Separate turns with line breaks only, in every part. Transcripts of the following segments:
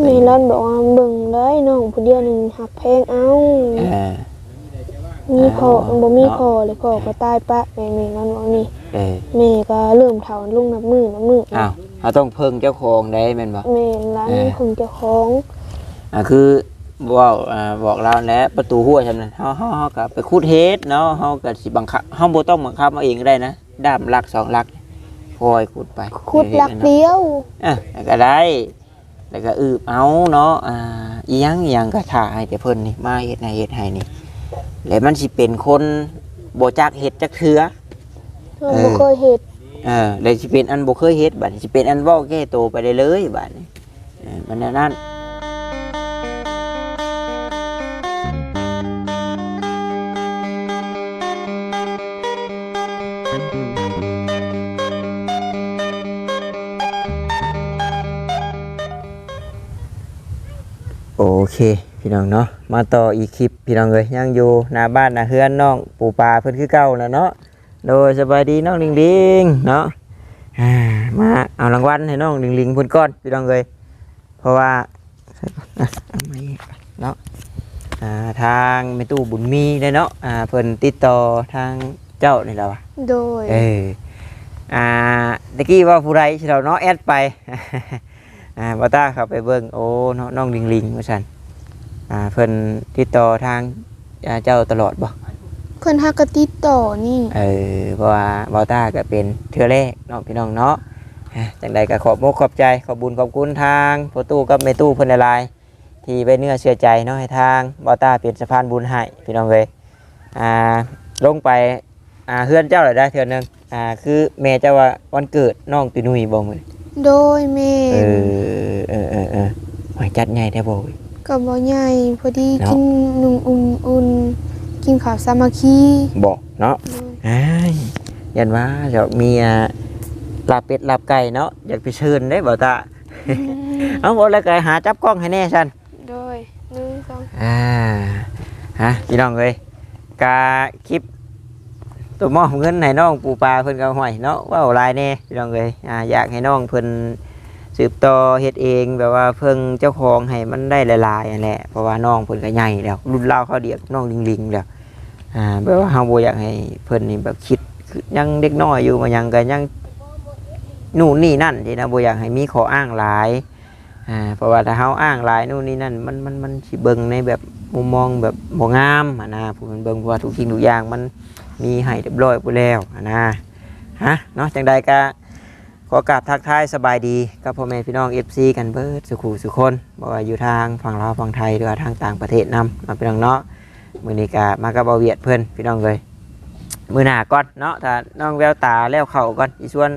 แม่ร้านบอกว่าเบิ่งได้น้องผู้เดียวนี่หักแพงเอา
เออ
มีพ่อ
เอา
บ่มี
เนาะ
พ่อเลยพ่อก็ตายปะแม่แม่ร้านบอกนี่
เออ
แม่ก็เริ่มเฒ่าลงนับมือนับมือ
อ้าวเขาต้องเพิ่งเจ้าของได้แม่นบ่
แม่ร้าน
เออ
คงเจ้าของ
อ่าคือเว่าอ่าบอกเราแหล้วประตูหัวฉันนั้นเฮาเฮาเฮาก็ไปคูดเฮดเนาะเฮาก็สิบังคับเฮาบ่ต้องบังคับเอาเองก็ได้นะด้ามลักสองลักคอยขุดไป
ขุดหลัก
เฮ็ด
เดียว
อะแล้วก็ได้ แล้วก็อืบเอาเนาะอ่าอีหยังอีหยังก็ถ่าให้แต่เพิ่นนี่มาเฮ็ดให้เฮ็ดให้นี่แล้วมันสิเป็นคนบ่จักเฮ็ดจักเทื่อ
เรา
เออ
บ่เคยเฮ็ด
เออเลยสิเป็นอันบ่เคยเฮ็ดบัดนี้สิเป็นอันเว้าแก้ตัวไปได้เลยบัดนี้เออมันแนวนั้น เคพี่น้องเนาะมาต่ออีกคลิปพี่น้องเลยยังอยู่หน้าบ้านหน้าเฮือนน้องปูปลาเพิ่นคือเก่าแล้วเนาะโดยสบายดีน้องลิงลิงเนาะอ่ามาเอารางวัลให้น้องลิงลิงเพิ่นก่อนพี่น้องเลยเพราะว่าใส่ก่อนอะเอามาอีกเนาะอ่าทางแม่ตู้บุญมีได้เนาะอ่าเพิ่นติดต่อทางเจ้านี่แหละวะ
โดย
เอออ่าตะกี้ว่าผู้ใดที่เราเนาะแอดไปอ่าบอต้าเข้าไปเบิ่งโอ้น้องน้องลิงลิงว่าซั่น อ่าเพิ่นติดต่อทางอ่าเจ้าตลอดบ่
เพิ่นฮักกะติดต่อนี่
เออเพราะว่าบอต้าก็เป็นเทื่อแรกเนาะพี่น้องเนาะอ่าจังใดก็ขอบมกขอบใจขอบบุญขอบคุณทางพ่อตู้กับแม่ตู้เพิ่นหลายๆที่ไปเนื้อเชื่อใจเนาะให้ทางบอต้าเป็นสะพานบุญให้พี่น้องเว้ยอ่าลงไปอ่าเฮือนเจ้าหลายได้เทื่อนึงอ่าคือแม่เจ้าว่าวันเกิดน้องตุนุยบ่มื้อ
โดยแม่
เออเออเออเออหอยจัดใหญ่แท้บ่เว้ย
ก็บ่ใหญ่พอดี
เนาะ
กินนุ่งอุ่นอุ่นกินข้าวสามัคคี
บอกเนาะ
โดย
อ้ายยันว่าเดี๋ยวมีอ่าลาบเป็ดลาบไก่เนาะอยากไปเชิญได้บ่ตาเอาบ่แล้วก็หาจับกล้องให้แน่ซั่น
โดยหนึ่งสอง
อ่าฮะพี่น้องเอ้ยกาคลิปตัวมอบเงินให้น้องปูปลาเพิ่นก็ห้อยเนาะเว้าหลายแน่พี่น้องเอ้ยอ่าอยากให้น้องเพิ่น สืบต่อเฮ็ดเองแบบว่าเพิ่งเจ้าของให้มันได้หลายๆนั่นแหละเพราะว่าน้องเพิ่นก็ใหญ่แล้ว รุ่นราเขาเดียกน้องลิงๆแล้วอ่าแบบว่าเฮาบ่อยากให้เพิ่นนี่แบบคิดยังเด็กน้อยอยู่มันยังก็ยังนู่นนี่นั่นที่นะบ่อยากให้มีข้ออ้างหลายอ่าเพราะว่าถ้าเฮาอ้างหลายนู่นนี่นั่นมันมันมันสิเบิ่งในแบบมุมมองแบบบ่งามอะนะผู้มันเบิ่งว่าทุกสิ่งทุกอย่างมันมีให้เรียบร้อยไปแล้วอะนะฮะเนาะจังใดก็ ขอกราบทักทายสบายดีกับพ่อแม่พี่น้อง FC กันเบิดสุขุสุคนบอกว่าอยู่ทางฝั่งลาวฝั่งไทยหรือว่าทางต่างประเทศนำมาพี่น้องเนาะมื้อนี้ก็มากับเบาเวียดเพิ่นพี่น้องเลยมื้อหน้าก่อนเนาะถ้าน้องแววตาแล้วเข้าก่อนอีส่วน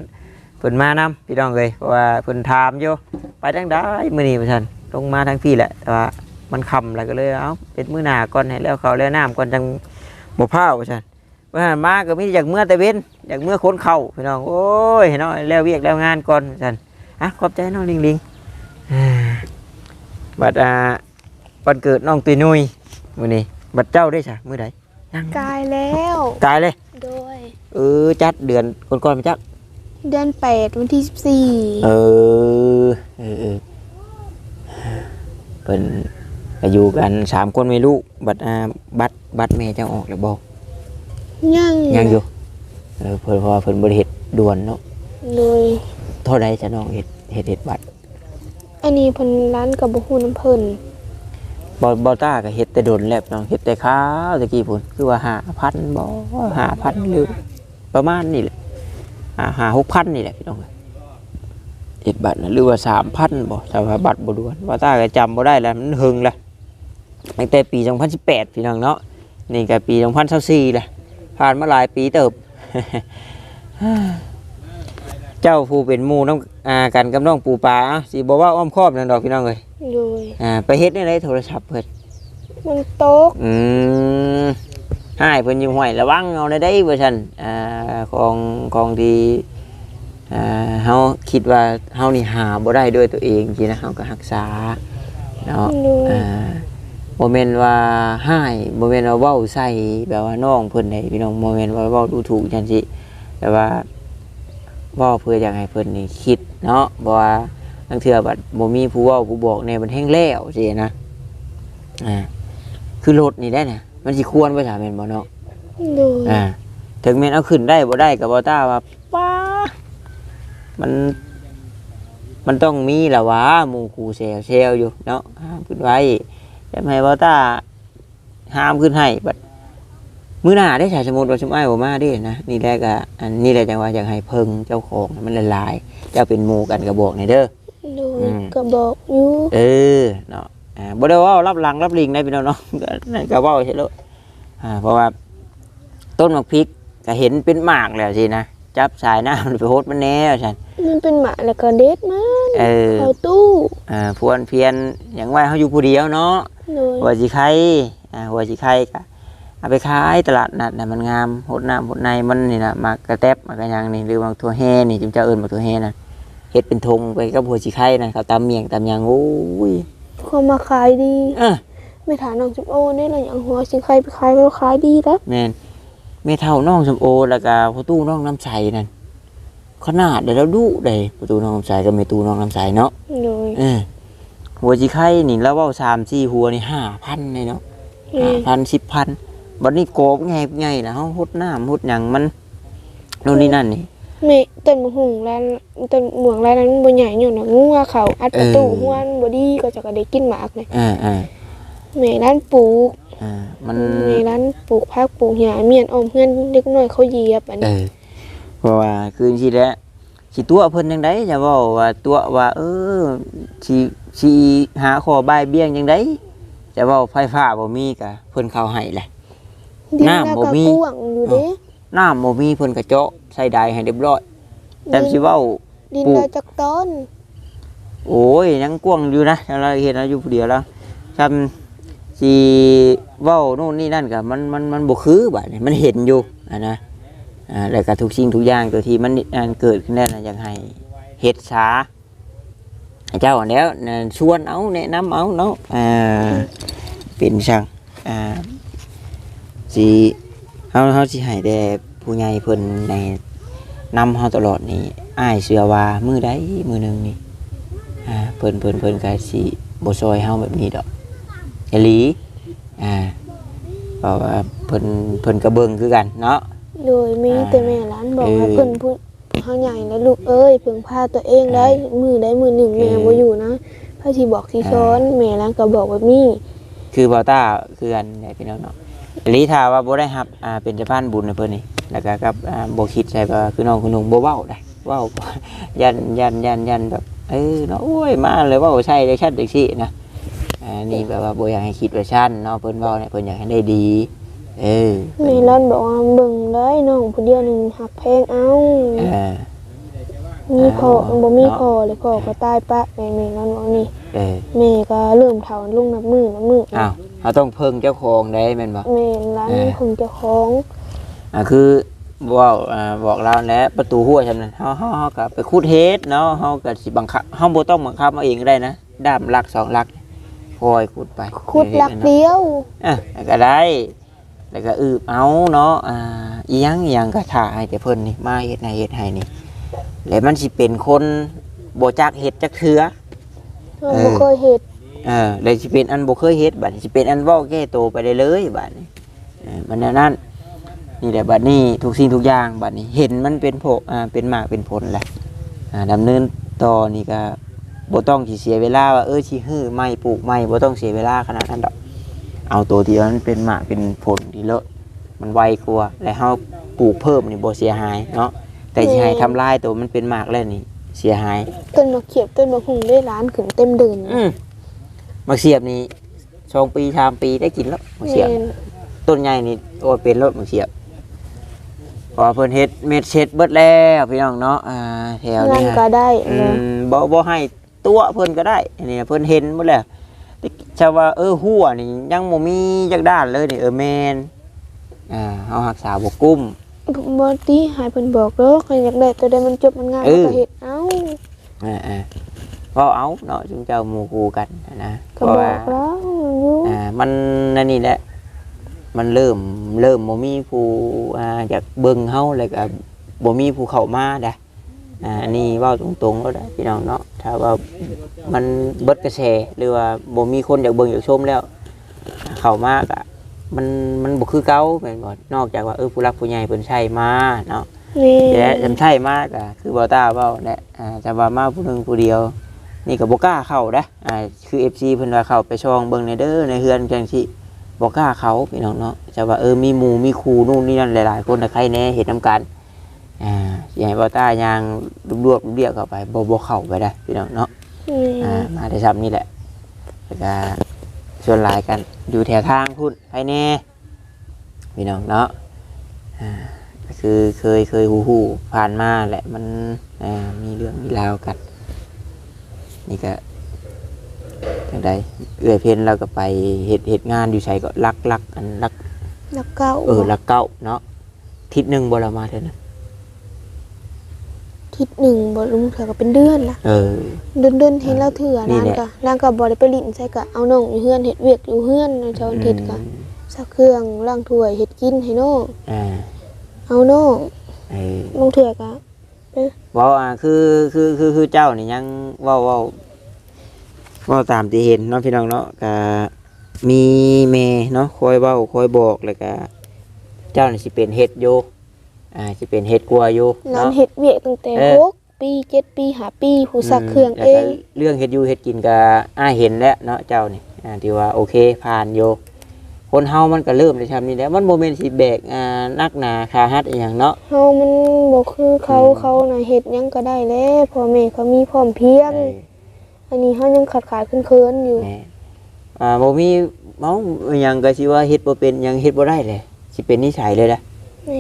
เพิ่นมานำพี่น้องเลยเพราะว่าเพิ่นถามอยู่ไปจังได้มื้อนี้ว่าซั่นลงมาทางพี่แหละแต่ว่ามันค่ำแล้วก็เลยเอ้าเป็นมื้อหน้าก่อนให้แล้วเขาแล้วน้ำก่อนจังบ่พร้าวว่าซั่น ว่าหั่นมาก็มีอยากเมื่อแต่เว้นอยากเมื่อคนเข้าพี่น้องโอ้ยเนาะแล้วเวียกแล้วงานก่อนสันอะขอบใจน้องลิงลิงอ่าบัดอ่าวันเกิดน้องตุยนุยมื้อนี้บัดเจ้าได้ใช่มื้อใดยัง
กายแล้ว
ตายเลย
โดย
เออจัดเดือนก่อนๆมาจัก
เดือนแปดวันที่สิบสี่
เออเออเออเป็นก็อยู่กันสามคนไม่ลูกบัดอ่าบัดบัดแม่เจ้าออกแล้วบอก
ยัง
ยังอยู่เออเพิ่นเพราะว่าเพิ่นบริเหตุด่วนเนาะ
โดย
เท่าใดจะน้องเฮ็ดเฮ็ดเฮ็ดบัตร
อันนี้เพิ่นร้านกับบ่ฮู้น้ำเพิ่น
บอบอต้าก็เฮ็ดแต่โดนแล้วน้องเฮ็ดแต่ข้าวตะกี้พุ่นคือว่า5,000บ่5,000หรือประมาณนี่แหละอ่า5 6,000นี่แหละพี่น้องเอ้ยเฮ็ดบัตรน่ะหรือว่า3,000บ่แต่ว่าบัตรบ่ด่วนบอต้าก็จำบ่ได้แล้วมันหึงแล้วตั้งแต่ปี 2018 พี่น้องเนาะนี่ก็ปี 2024แล้ว ผ่านมาหลายปีเติบ เจ้าผู้เป็นหมู่น้องอ่ากันกับน้องปูปลาอะสิบ่ว่าอ้อมครอบนั่นดอกพี่น้องเอ้ย
โดย
อ่าไปเฮ็ดในไรโทรศัพท์เพิ่น
มันตก
อืมให้เพิ่นอยู่ห้วยระวังเอาได้ได้ว่าซั่นอ่าของของที่อ่าเฮาคิดว่าเฮานี่หาบ่ได้ด้วยตัวเองจริงนะเฮาก็รักษาเนาะ
โดย
อ่า บ่แม่นว่าให้บ่แม่นว่าเว้าใส่แบบว่าน้องเพิ่นได้พี่น้องบ่แม่นว่าเว้าดูถูกจังซี่แต่ว่าเว้าเพื่ออยากให้เพิ่นนี่คิดเนาะบ่ว่าทั้งเทื่อบัดบ่มีผู้เว้าผู้บอกแน่มันแห้งแล้วสินะอ่าคือรถนี่ได้น่ะมันสิควรบ่ถามแม่นบ่เนาะ
โดย
อ่าถึงแม้นเอาขึ้นได้บ่ได้กับบ่ต้าว่าป้ามันมันต้องมีละวะหมู่ครูเซลเซลอยู่เนาะห้ามขึ้นไว้ แต่ให้บ่ต้าห้ามขึ้นให้บัดมื้อหน้าได้ถ้าสมมุติว่าสมอ้ายบ่มาเด้นะนี่แหละก็อันนี้แหละจังว่าอยากให้เพิ่งเจ้าของมันละลายเจ้าเป็นหมู่กันก็บอกในเด้อ
โดย
อืม
ก็บอกอยู่
เออเนาะอ่าบ่ได้เว่ารับหลังรับลิงได้พี่น้องเนาะก็นั่นก็เว้าใช่แล้วอ่าเพราะว่าต้นมะพริกก็เห็นเป็นหมากแล้วสินะจับสายน้ำไปโฮดมันแน่ฉัน
มันเป็นหมาแล้วก็เด็ดมัน
เออ
เข้าตู้
อ่าพวนเพียนอย่างว่าเขาอยู่ผู้เดียวเนาะ
โดย
หัวสิไข่อ่าหัวสิไข่ก็เอาไปขายตลาดนัดน่ะมันงามโหดน้ำโหดในมันนี่นะมากกระแตบมากระยังนี่หรือว่าทั่วแห่นี่จิมเจ้าเอิญมาทั่วแห่นะเฮ็ดเป็นธงไปกับหัวสิไข่นะเขาตำเมียงตำหยังโอ้ย
ความมาขายดี
เออ
ไม่ถามน้องจุ๊บโอ้นี่เราอย่างหัวสิใครไปขายก็ขายดีแล้ว
แม่นแม่เท่าน้องสมโอแล้วก็พ่อตู้น้องน้ำใสนั่นขนาดเดี๋ยวเราดุได้พ่อตู้น้องน้ำใสกับแม่ตู้น้องน้ำใสเนาะ
โดย
เออ หัวจีไข่นี่แล้วเว่าสามสี่หัวนี่ห้าพันเลยเนาะ
แม่
ห้าพันสิบพันบัดนี้โกบไงไงนะเขาหดน้ำหดหยังมันนู่นนี่นั่นนี่
แม่ต้นมะฮุงร้านต้นหมวงร้านนั้นบ่ใหญ่อยู่นะงัวเขาอัดประตู
เออ
หัวมันบ่ดีก็จะก็ได้กินหมากเลย
อ่าอ่า
แม่ร้านปลูก
อ่ามัน
แม่ร้านปลูกผักปลูกหญ้าเมียนอ้อมเฮือนเด็กน้อยเขาเหยียบอัน
เอ
นี้
อเพราะว่าคืนที่แล้ว สิตัวเพิ่นยังไดจะเว่าว่าตัวว่า เออสิสิหาขอบายเบี้ยงยังไดจะเว่าไฟฟ้าบ่มีกะเพิ่นเข้าให้แหละ
ดิน
น้ำ
แล้ว
บ่
ก็
มี
กว้างอยู่เด้
น้ำบ่มีเพิ่นก็เจาะใส่ได้ให้เรียบร้อยแต่สิเว้า
ดิน
ปลูก
เราจักต้น
โอ้ยยังกว้างอยู่นะเราเห็นเราอยู่ผู้เดียวแล้วทำสิเว้าโน่นนี่นั่นก็มันมันมันบ่คือบัดนี้มันเห็นอยู่อะนะ อ่าแล้วก็ทุกสิ่งทุกอย่างตัวที่มันอันเกิดขึ้นได้น่ะอยากให้เฮ็ดช้าเจ้าอันแล้วนะชวนเอาแนะนำเอาเนาะอ่าเป็นช่างอ่าสิเฮาเฮาสิให้แต่ผู้ใหญ่เพิ่นในนำเฮาตลอดนี่อ้ายเชื่อว่ามื้อใดมื้อหนึงนี่อ่าเพิ่นเพิ่นเพิ่นก็สิบ่ซอยเฮาแบบนี้ดอกอีหลีอ่าเพราะว่าเพิ่นเพิ่นก็เบิ่งคือกันเนาะ
โดยมี
อ่า
แต่แม่ร้านบอกให้
เออ
เพิ่นพูดเฮาใหญ่แล้วลูกเอ้ยเพิ่งพาตัวเองได้มือได้มือหนึ่งแม่
เออ
บ่อยู่นะพระสิบอกสิสอนแม่ร้านก็บอกว่ามี
คือบ่าวต้าคือกันได้พี่น้องเนาะอีหลีถ้าว่าบ่ได้รับอ่าเป็นสะพานบุญให้เพิ่นนี่แล้วก็กับอ่าบ่คิดใช่ว่าคือน้องคุณนุ่งบ่เว้าได้เว้ายันยันยันยันแบบเออเนาะโอ้ยมาเลยเว้าใช่ได้ชัดจังซี่นะอ่านี่แบบว่าบ่อยากให้คิดว่าชั้นเนาะเพิ่นเว้าเนี่ยเพิ่นอยากให้ได้ดี เออ
แม่ร้านบอกว่าเบิ่งเลยน้องผู้เดียวหนึงหักแพงเอา
เออ
มีพ่อ
เอา
บ่มี
เนาะ
พ่อเลยพ่อก็ตายปะแม่แม่ร้านบอกนี่
เออ
แม่ก็เริ่มเฒ่าลงนับมือนับมือ
อ้าวเราต้องเพิ่งเจ้าของได้แม่นบ่
แม่ร้าน
เออ
คงเจ้าของ
อ่าคือบอกอ่าบอกเราแหล้วประตูหัวฉันนั้นเฮาเฮาเฮาก็ไปขุดเฮ็ดเนาะเฮาก็สิบังคับเฮาบ่ต้องบังคับเอาเองก็ได้นะด้ามลักสองลักคอยขุดไป
ขุดหลัก
เดียว
เดียว
อะแล้วก็ได้ แล้วก็อืบเอาเนาะอ่าอีหยังอีหยังก็ถ่าให้แต่เพิ่นนี่มาเฮ็ดให้เฮ็ดให้นี่แล้วมันสิเป็นคนบ่จักเฮ็ดจักเทื่อ
เรา
เออ
บ่เคยเฮ็ด
เออเลยสิเป็นอันบ่เคยเฮ็ดบัดนี้สิเป็นอันเว้าแก้โตวไปได้เลยบัดนี้เออมันแนวนั้นนี่แหละบัดนี้ทุกสิ่งทุกอย่างบัดนี้เห็นมันเป็นโผอ่าเป็นหมากเป็นผลแหละอ่าดำเนินต่อนี่ก็บ่ต้องสิเสียเวลาว่าเออสิฮื้อไม้ปลูกไม้บ่ต้องเสียเวลาขนาดนั้นดอก เอาตัวที่มันเป็นหมากเป็นผลที่เลอะมันไวกว่าและเฮาปลูกเพิ่มนี่บ่เสียหายเนาะแต่สิให้ทำลายตัวมันเป็นหมากแล้วนี่เสียหาย
ต้นมะเขียบต้นมะฮุงได้ร้านขึ้นเต็มเดิน
อืมมาเสียบนี่สองปีสามปีได้กินแล้วมาเสียบ
แม่น
ต้นใหญ่นี่โอ้ยเป็นรถมาเสียบเพอเพิ่นเฮ็ดเม็ดเช็ดเบิดแล้วพี่น้องเนาะอ่าแถว
งาน
นี้
ก็ได้
อื
นะ
มบ่บ่ให้ตัวเพิ่นก็ได้อันนี้เพิ่นเห็นหมดแล้วแต่ ชาวว่าเออหัวนี่ยังบ่มีจักด้านเลยนี่เออแม่นอ่าเฮารักษาบ่กุ้ม
บ่ตีใหายเพิ่นบอกเด้อใครอยากได้ตัวใดมันจบมันง่าย
เออ
ก็เฮ็ดเอ้า
อ่าอ่าเว้าเอาเนาะจุมเจ้าหมู่คู่กันนะเพ
ก็
ราะ
บอ
ว่า
กแล้วอยู่
อ่ามันนั่นนี่แหละมันเริ่มเริ่มบ่มีผู้อ่าอยากเบิ่งเฮาแล้วก็บ่มีผู้เข้ามาได้ อ่าอันนี้เว้าตรงๆก็ได้พี่น้องเนาะถ้าว่ามันเบิดกระแสหรือว่าบ่มีคนอยากเบิ่งอยากชมแล้ว เข้ามากอะมันมันบ่คือเก่าแม่นบ่นอกจากว่าเออผู้รักผู้ใหญ่เพิ่นใช้มาเนาะ
นี่
แต่จำใช่มากอะคือบ่ตาเว้าแหละอ่าจะว่ามาผู้หนึงผู้เดียว นี่ก็บ่กล้าเข้าเด้ออ่าคือ FC เพิ่นว่าเข้าไปช่องเบิ่งในเด้อในเฮือนจังซี่บ่กล้าเข้าพี่น้องเนาะจะว่าเออมีหมู่มีครูนู่นนี่นั่นหลายๆ คนน่ะใครแน่เฮ็ดนํกัน อ่าสิให้บ่ตายางรวบๆเรียกเข้าไปบ่บ่เข้าไปได้พี่น้องเนาะ
นี่
อ่ามาได้ซ้ำนี่แหละแล้วก็ส่วนหลายกันอยู่แถวทางพุ่นไปแน่พี่น้องเนาะอ่าก็คือเคยเคยหูหูผ่านมาแหละมันอ่ามีเรื่องมีราวกันนี่ก็จังใดเอื้อยเพนเราก็ไปเฮ็ดเฮ็ดงานอยู่ใส่ก็ลักลักอันลัก
แล้วเก้า
เออลักเก้าเนาะทิศหนึ่งบ่ละมาเท่านั้น
ทิศหนึ่งบ่ลุงเถื่อก็เป็นเดือนละ
เออ
เดินเดินๆเห็นแล้วเถื่อ
นี่
นาง
แหละ
ก็นางก็บ่ได้ไปลิ้นใส่ก็เอาน้องอยู่เฮือนเฮ็ดเวียกอยู่เฮือนเช้าวันอาทิตย์ก็ซักเครื่องล้างถ้วยเฮ็ดกินให้น้อง
อ่า
เอาน้อง
เออ
ลุงเถื่อก็
เว้าอ่าคือคือคือคือเจ้านี่ยังเว้าเว้าเว้าตามที่เห็นเนาะพี่น้องเนาะก็มีเมเนาะคอยเว้าคอยบอกแล้วก็เจ้านี่สิเป็นเฮ็ดอยู่ อ่าสิเป็นเฮ็ดกลัวอยู่
ร้าน
เนาะ
เฮ็ดเวียกตั้งแต่
เออ
หกปีเจ็ดปีห้าปีผู้ซักเครื่อง
มแล้ว
เอ
ก็
ง
เรื่องเฮ็ดอยู่เฮ็ดกินก็อ้ายเห็นแล้วเนาะเจ้านี่อ่าที่ว่าโอเคผ่านอยู่คนเฮามันก็เริ่มได้ทำนี่แหล้วมันบ่แม่นสิแบกอ่านักหนาคาหัดอีหยังเนาะ
เฮามันบ่คือเขา
อืม
เขาน่ะเฮ็ดหยังก็ได้แล้วพ่อแม่เขามีพร้อมเพรียง
เออ
อันนี้เฮายังขาดขาดๆเคินๆอยู่
แม่อ่าบ่มีเมาอหยังก็สิว่าเฮ็ดบ่เป็นหยังเฮ็ดบ่ได้เลยสิเป็นนิสัยเลยนะ
แม่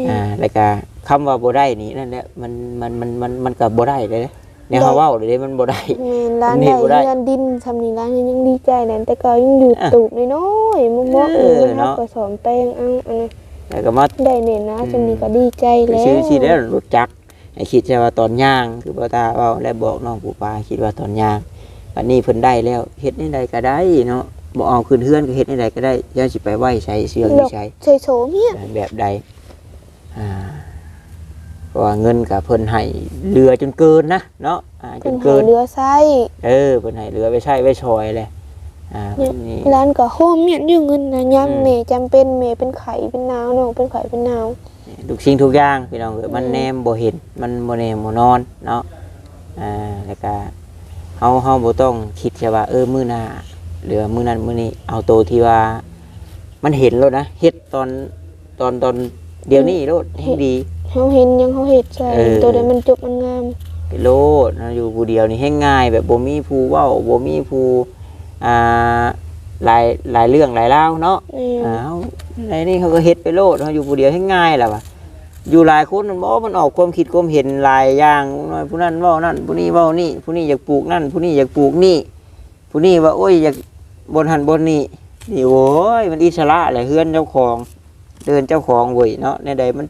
อ่าแล้วก็คำว่าบ่ได้นี่นั่นแหละมันมันมันมันมันก็บ่ได้เลยนะเนี่ยเฮาเว้าเลยเด้มันบ่ได้
แม่นร้าน
มันเฮ็
ใด
ดบ่ได้
เงินดินทำนี่ร้านนี้ยังดีใจแหละแต่ก็ยังอยู่
อะ
ตูบน้อยๆมุมมอง
เออ
มัน
เนาะ
เฮาก็สอนแป้งเอาอันนี้
แล้วก็มา
ได้เน่นะจนนี้ก็ดีใจแล้ว
ซื้อสิแล้วรู้จักให้คิดแต่ว่าตอนย่าง คือบ่ตาเว้าและบอกน้องปู่ปาคิดว่าตอนย่างบัดนี้เพิ่นได้แล้วเฮ็ดในใดก็ได้เนาะบ่เอาขึ้นเฮือนก็เฮ็ดในใดก็ได้อย่าสิไปไหว้ใช้เสื่องนี่ใช้
ใส่โฉมเนี่ย
แบบใดอ่า เพราะว่าเงินกับเพิ่นให้เรือจนเกินนะเนาะอ่าจ
เพิ่น
น
ให้
เกิน
เรือไส้
เออเพิ่นให้เรือไปใช้ไว้ชอยเลยอ่า
เนี่ย
นี่
ร้านก็โฮมเมียนอยู่เงินนะยาม
อืม
แม่จำเป็นแม่เป็นไข้เป็นหนาวน้องเป็นไข้เป็นหนาว
ทุกสิ่งทุกอย่างพี่น้องเอ้ยมัน
อืม
แนมบ่เห็นมันบ่แนมบ่นอนเนาะอ่าแล้วก็เฮาเฮาบ่ต้องคิดแค่ว่าเออมื้อหน้าหรือว่ามื้อนั้นมื้อนี้เอาโตวที่ว่า มันเห็นแล้วนะเฮ็ดตอนตอนตอน เดี๋ยวนี้โลดให้ดี
เฮาเห็นยังเฮาเฮ็ดใส่
เออ
ตัวใดมันจบมันงาม
ไปโลดนะอยู่ผู้เดียวนี่ให้ง่ายแบบบ่มีผู้เว้าบ่มีผู้อ่าหลายหลายเรื่องหลายเล่าวเนาะ
แม่
อ้าวในนี่เขาก็เฮ็ดไปโลดเขาอยู่ผู้เดียวให้ง่ายแหละว่ะอยู่หลายคนมันบ่มันออกความคิดความเห็นหลายอย่างผู้นั้นเว้านั่นผู้นี้เว้านี่ผู้นี้อยากปลูกนั่นผู้นี้อยากปลูกนี่ผู้นี้ว่าโอ้ยอยากบนหันบนนี่นี่โว้ยมันอิสระแหละเฮือนเจ้าของ เดินเจ้าของเว้ยเนาะในใดมัน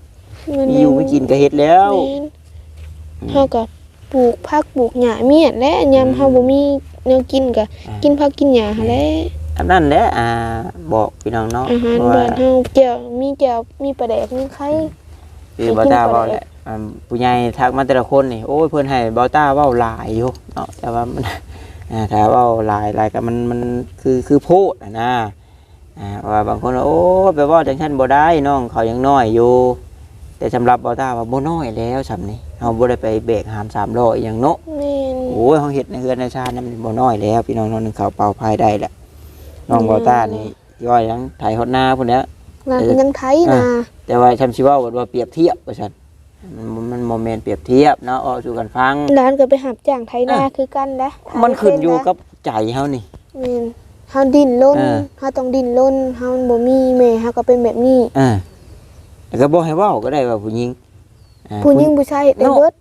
มัน
มีอยู่ไม่กินก็เฮ็ดแล้ว
แม่นเฮาก็ปลูกผักปลูกหญ้าเมียนและยามเฮาบ่มีแนวกินก็
อ่า
กินผักกินหญ้าหั่นแหละ
อันนั้นแหละอ่าบอกพี่น้องเนาะ
อาหาร
เพราะว่า
บ้านเฮาแจ่วมีแจ่วมีปลาแดกมีไข่
คือเบาต้าเว้าแหละอ่าผู้ใหญ่ทักมาแต่ละคนนี่โอ้ยเพิ่นให้เบาต้าเว้าหลายอยู่เนาะแต่ว่ามันอ่าถ้าเว้าหลายหลายก็มันมันคือคือโพดอะนะ อ่าว่าบางคนว่าโอ้ยไปเว้าจังซั่นบ่ได้น้องเขายังน้อยอยู่ แต่สำหรับเบาต้าว่าบ่น้อยแล้วสำนี้เฮาบ่ได้ไปแบกหาม3ล้ออีหยังเนาะ
แม่น
โอ้ยเฮาเฮ็ดในเฮือนในชาตินั้นมันบ่น้อยแล้ว พี่น้องน้องนึงเขาเป่าพายได้แหละน้องเบาต้านี่ย่อยยังไถฮอดนาพุ่นแหล้ว
งานเป็นยังไทยนะ
แต่ว่าชำชิเว่าว่าเปรียบเทียบว่าฉันมันมันโมเมนต์เปรียบเทียบเนาะเอาสู่กันฟัง
ร้านก็ไปหับจ้างไทยนาคือกันนะ
มันขึ้นอยู่กับใจเฮานี่
แม่น เฮาดิ้นรน
เออ
เฮาต้องดิ้นรนเฮาบ่มีแม่เฮาก็เป็นแบบนี้
อ่าแต่ก็บ่ให้เว้าก็ได้ว่าผู้หญิงอ่า
ผู้หญิงผู้ชายเฮ็ดได้
เนาะ
เบิด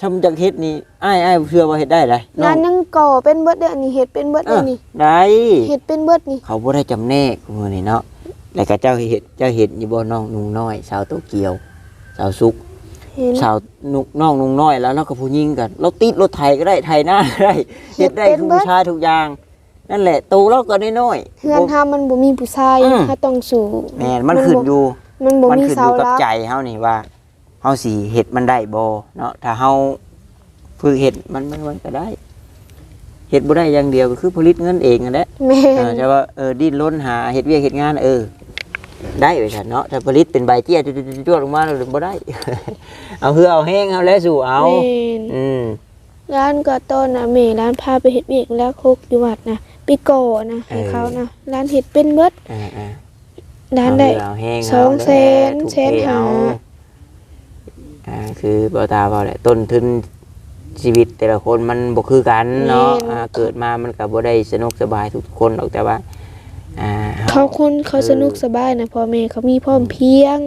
ชำจักเฮ็ดนี่อ้ายอ้ายเชื่อว่าเฮ็ดได้เลย
งานยังก่อเป็นเบิดเด้ออันนี้เฮ็ดเป็นเบิด
เอ
เด้อ
อ
นี่
ได้
เฮ็ดเป็นเบิดนี่
เขาบ่ได้จำแนกมื้อนี้เนาะ แล้วก็เจ้าเฮ็ดเจ้าเฮ็ดอยู่บ่น้องนุ่งน้อย สาวโตเกียว สาวสุก
เห็น
สาวนุกน้องนุ่งน้อยแล้วเราก็ผู้หญิงกัน เราติดรถไถก็ได้ไถหน้าก็ได้เฮ็ดได้ทุกผู้ชายทุกอย่าง นั่นแหละตูเราก็น้อยๆ
เฮือนเฮามันบ่มีผู้ชาย
อืม
เฮาต้องสู้
แม่นมันขึ้นอยู่
มันบ่
มัน
มี
ขึ้นอ
เสา
ยู่กับ
หลัก
ใจเฮานี่ว่าเฮาสิเฮ็ดมันได้บ่เนาะถ้าเฮาฝึกเฮ็ดมันมันมันก็ได้เฮ็ดบ่ได้อย่างเดียวก็คือผลิตเงินเองนั่นแหละ
แม่
เออนจะว่าเออดิ้นรนหาเฮ็ดเวียกเฮ็ดงานเออ ได้ไปซั่นเนาะถ้าผลิตเป็นใบเจี้ยจวดๆๆๆลงมาแล้วบ่ได้ เอาเฮือเอาแห้งเอาแล้วสู่เอา
แม่น
อืม
ร้านก็ต้นนะแม่ร้านพาไปเฮ็ดเวียกแล้วคุกอยู่วัดนะ ปิโกนะให้เขานะร้านเฮ็ดเป็นเบิด
อ่าๆ
ร้านได้
เอาเฮือเอาแห้ง
สองแสน
เอาแล้ว
แสน
ถูกเท
หา
อ่าคือบ่ตาเว้าแหละต้นทุนชีวิตแต่ละคนมันบ่คือกันเนาะอ่าเกิดมามันก็บ่ได้สนุกสบายทุกคนหรอกแต่ว่าอ่า
เขาคนเขาสนุกสบายนะพ่อแม่เขามีพร้อมเพรียง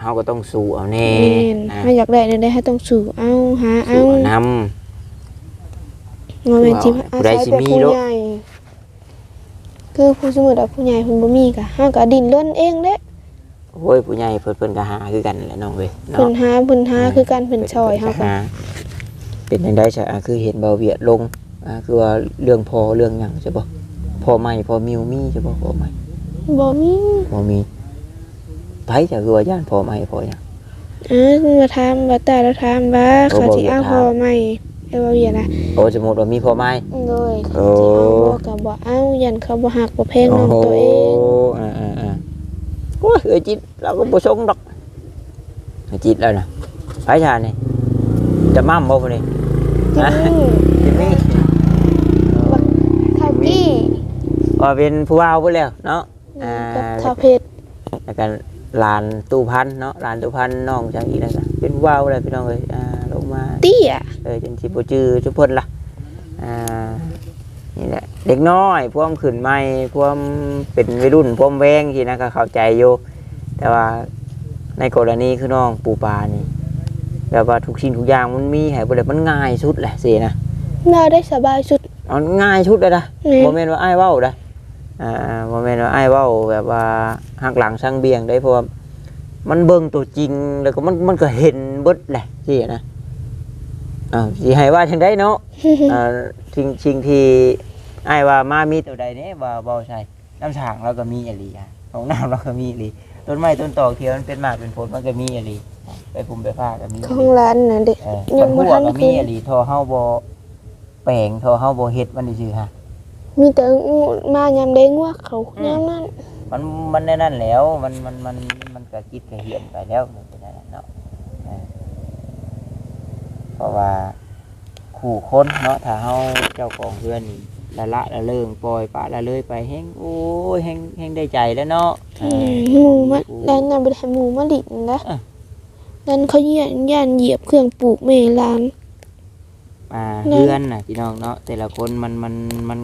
เฮาก็ต้องสู้เอาแน่
แม่น
อ่า
ถ้าอยากได้เนี่ยได้ให้ต้องสู่เอาหาเอา
สู้เอานำ
บ่แม่นสิ
ผู้
อา
ใด
ศัย
สิ
แต่
มี
ผู้
โลก
ใหญ่ คือผู้สมมุติว่าผู้ใหญ่เพิ่นบ่มีก็เฮาก็ดิ้นรนเองเด้
โอ้ยผู้ใหญ่เพิ่นเพิ่นก็หาคือกันแหละน้องเว้ย
เพิ่
เนาะ
นหาเพิ่นหาคือการเพิ่นช่วยเฮาก็
หเป็นจังได๋ซะอ่าคือเห็นเบาเวียดลงอ่าคือว่าเรื่องพอเรื่องหยังใช่บ่พอใหม่พอมิวมีใช่บ่พอใหม่
บ่มี
บ่มีไผจะคือว่าย่านพอใหม่พอหยัง
เออมาถามว่าตาเราถามว่า
โอ้
เขา
บ่
สิ
เวียด
เอา
ถาม
พอไหม เออบ่เวียดนะ
โอ้สมมุติว่ามีพอใหม่
โดย
โอ้
เขาสิเอาบ่ก็บ่เอายันเขาบ่ฮักบ่แพงน้องตัวเอง
อ่าอ่าอ่าโอ้ยเอ้ยจิตเราก็บ่สงดอกเอ้ยจิตแล้วนะไผชานี่จะมั่มบ่พุ่นนี่
จริง
จิตนี่
เท่ากี้
ว่าเป็นผู้ว่าพุ่นแล้วเนาะ อ่า
กับเท่าเพชร
แล้วก็ลานตู้พันเนาะลานตู้พันน้องจังอีกแล้วก็เป็นผู้ว่าพุ่นแล้วพี่น้องเอ้ยอ่า ลงมา
เตี้ย
เออจนสิบ่จื้อทุกเพิ่นล่ะอ่านี่แหละเด็กน้อยพวกขึ้นใหม่พวกเป็นวัยรุ่นพวกแวงที่นะก็เข้าใจอยู่แต่ว่าในกรณีคือน้องปูปลานี่แบบว่าทุกสิ่งทุกอย่างมันมีให้บ่ได้มันง่ายสุดแหละสินะ
น่าได้สบายสุด
มันง่ายสุดเลยนะ
แม่น
บ่แม่นว่าอ้ายเว้านะอ่าบ่แม่นว่าอ้ายเว้าแบบว่าหักหลังช่างเบี่ยงได้เพราะว่ามันเบิ่งตัวจริงแล้วก็มันมันก็เห็นเบิดแหละสินะ อ้าวสิให้ว่าจังไดเนาะอ่าสิ่งสิ่งที่อ้ายว่ามามีตัวใดเนี่ยบ่บ่ใช่น้ำฉางเราก็มีอหลีอะของน้ำเราก็มีอหลีต้นไม้ต้นตอกที่มันเป็นหมากเป็นผลมันก็มีอหลีไปพุ่มไปผ้าก็มีอ
ข
ห
อง
ลี
ร้านน่ะเด็ก
เออ
ยั
ต้
ง
น
บ่
หัว
ทัน
ก็
ขึ้
มี
น
อหลีทอเฮาบ่แปลงทอเฮาบ่เฮ็ดมันซื่อๆฮะ
มีแต่งูมายามใดงัวเขายามนั้น
มันมันในนั่นแล้วมันมันมันมันก็คิดก็เหียนไปแล้วมันเป็นอย่างนั้นเนาะเออ เพราะว่าขู่คนเนาะถ้าเฮาเจ้าของเรือนนี่ละละละเลิงปล่อยปละละเลยไปแฮงโอ้ยแฮงแฮงได้ใจแล้วเนาะเออ
หมูมาร้านน่ะบ่ได้ให้หมูมาดินนะ
อะ
นั่นเขาเหยียนย่านเหยียบเครื่องปลูกแม่ร้าน
อ่า
นั่น
เฮือนน่ะพี่น้องเนาะแต่ละคนมันมันมัน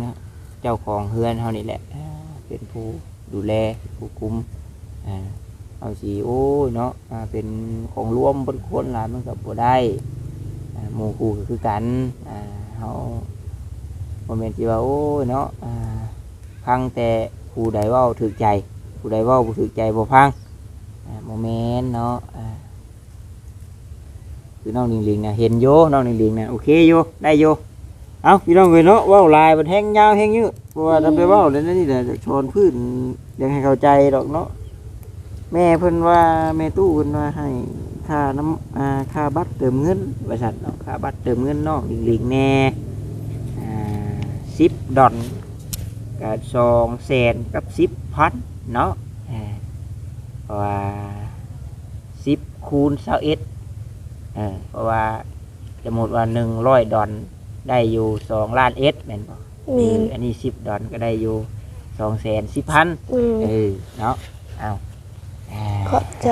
เจ้าของเฮือนเฮานี่แหละอ่าเป็นผู้ดูแลผู้คุมอ่าเอาสิโอ้ยเนาะอ่าเป็นของร่วมบนคนหลายมันก็บ่ได้อ่า หมู่คู่ก็คือกันอ่าเฮาบ่แม่ว่าโอ้ยเนาะพังแต่ผู้ใดว้าถูกใจผู้ใดว้าบ่ถูกใจบ่พังอ่าบ่แม่นเนาะคือน้องลิงลิงนะเห็นโยน้องลิงลิงนะโอเคโยได้โยเอาพี่น้องเลยเนาะว่าลายมันแห้งยาวแห้งยืดเพราะว่าทำไปว่าเลยนะนี่แหละชนพื้นยังให้เข้าใจดอกเนาะแม่เพิ่นว่าแม่ตู้เพิ่นว่าให้ ค่าน้ำอ่าค่าบัตรเติมเงินบริษัทเนาะค่าบัตรเติมเงินน้องลิงลิงแน่อ่าสิบดอนกับสองแสนกับสิบพันเนาะอ่าเพราะว่าสิบคูณเศร้าเอ็ดเออเพราะว่าสมมติว่าหนึ่งร้อยดอนได้อยู่สองล้านเอสแม่นบ่
แม่น
อันนี้สิบดอนก็ได้อยู่สองแสนสิบพัน
อืม
เออเนาะเอาอ่า
ขอบใจ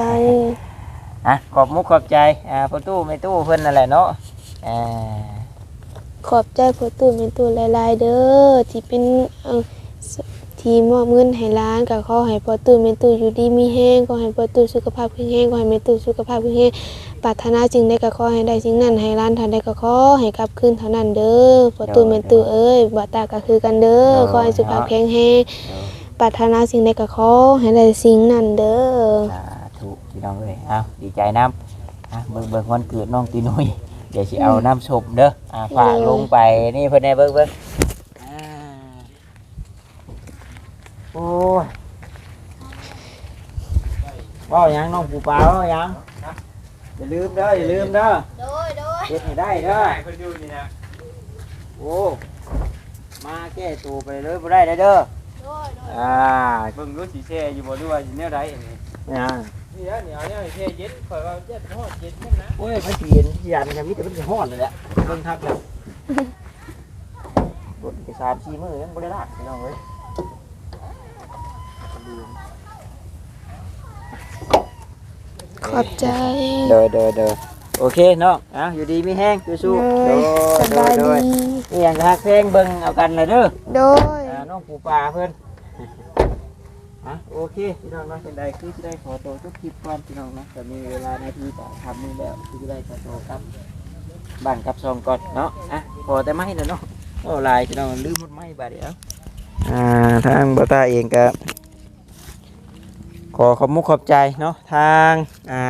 อะขอบมุกขอบใจอ่าประตูไม่ตู้เพิ่นนั่นแหละเนาะอ่า
ขอบใจพ่อตู่แม่ตู่หลายๆเด้อที่เป็นเอ่อสที่มอบเงินให้ร้านก็ขอให้พ่อตู่แม่ตู่อยู่ดีมีแห้งขอให้พ่อตู่สุขภาพแข็งแรงขอให้แม่ตู่สุขภาพแข็งแรงปรารถนาสิ่งใดก็ขอให้ได้สิ่งนั้นให้ร้านเท่าใดก็ขอให้กลับคืนเท่านั้นเด้อพ่อตู่แม่ตู่เอ้ยบ่ตาก็คือกันเด้อขอให้สุขภาพแข็งแรงปรารถนาสิ่งใดก็ขอให้ได้สิ่งนั้นเด้อ
สา ธุพี่น้องเลยเอาดีใจน้ำอะเบิ่งเบิ่งวันเกิดน้องตีนุ้ยเดี๋ยวสิเอาน้ำชมเด้ออ่าฝากลงไปนี่เพิ่นได้เบิ่งเบิ่งอ่าโอ้ยว่าหยังน้องปูปลาว่าหยังอย่าลืมเด้ออย่าลืมเด้อ
โดยโดย
เฮ็ดให้ได้เด้อ
เพิ่นอยู่นี่นะ
โอ้ มาแก้ตัวไปเลยบ่ได้เด้อเด้อ
โดยโดย
อ่า
เบิ่งรู้สิแช่อยู่บ่หรือว่าสิแนวใดอันนี้
เนี่ย
นี่นะนี่เอาเนี่ยแช่เย็นข่อยว่าเย็นฮอดเย็นแม่นนะ
โอ้ยมันสิเย็นสิยันกันมีแต่มันสิฮ้อนเลยแหละเบิ่งทักแล้วบดไปสามสี่มื้อยังบ่ได้ลากพี่น้องเอ้ย
ขอบใจ
เด้อเด้อเด้อโอเคเนาะอะอยู่ดีมีแห้งสู้ๆ
โดยส
โด
บายย
โดย
ดี
นี่อย่างฮักเพลงเบิ่งเอากันเลยเด้อ
โดย
อ่าน้องปูปลาเพิ่นอะโอ เคพี่น้องเนาะเป็นใดคือจะได้ขอตัวทุกคลิปก่อนพี่น้องเนาะจะมีเวลานาทีต่อทำมือแล้วคือจะได้ขอตัวครับบ้านกับซองก่อนเนาะอะพอแต่ไม่เด้อเนาะโอ้ลายพี่น้องลืมหมดไม้บาดเดียวอ่าทางบตาเองก็ขอขอบมุกขอบใจเนาะทางอ่า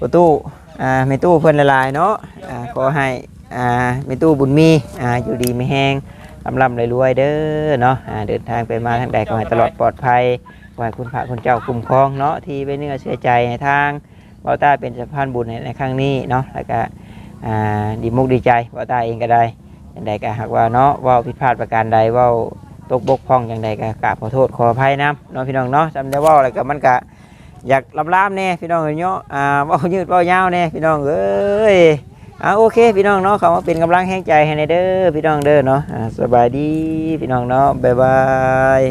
ประตูอ่าเมตู้เพิ่อนละลายเนาะอ่าขอให้อ่าเมตู้บุญมีอ่าอยู่ดีไม่แห้ง ลำลำรวยๆเด้อเนาะอ่าเดินทางไปมาทางใดก็ให้ตลอดปลอดภัยขอให้คุณพระคุณเจ้าคุ้มครองเนาะที่ไปเนื้อเชื่อใจให้ทางบอต้าเป็นสะพานบุญในในครั้งนี้เนาะแล้วก็อ่าดีมุกดีใจบอต้าเองก็ได้อย่างใดก็หากว่าเนาะเว่าผิดพลาดประการใดเว่าตกบกพร่องอย่างใดก็กราบขอโทษขออภัยนํเนาะพี่น้องเนาะจำได้เว่าอะไรก็มันก็อยากลำลามแน่พี่น้องเอ้ยเนาะอ่าเว่ายืดเว่ายาวแน่พี่น้องเอ้ย อ่าโอเคพี่น้องเนาะเขามาเป็นกำลังแห่งใจให้ในเด้อพี่น้องเด้อเนาะสบายดีพี่น้องเนาะบ๊ายบาย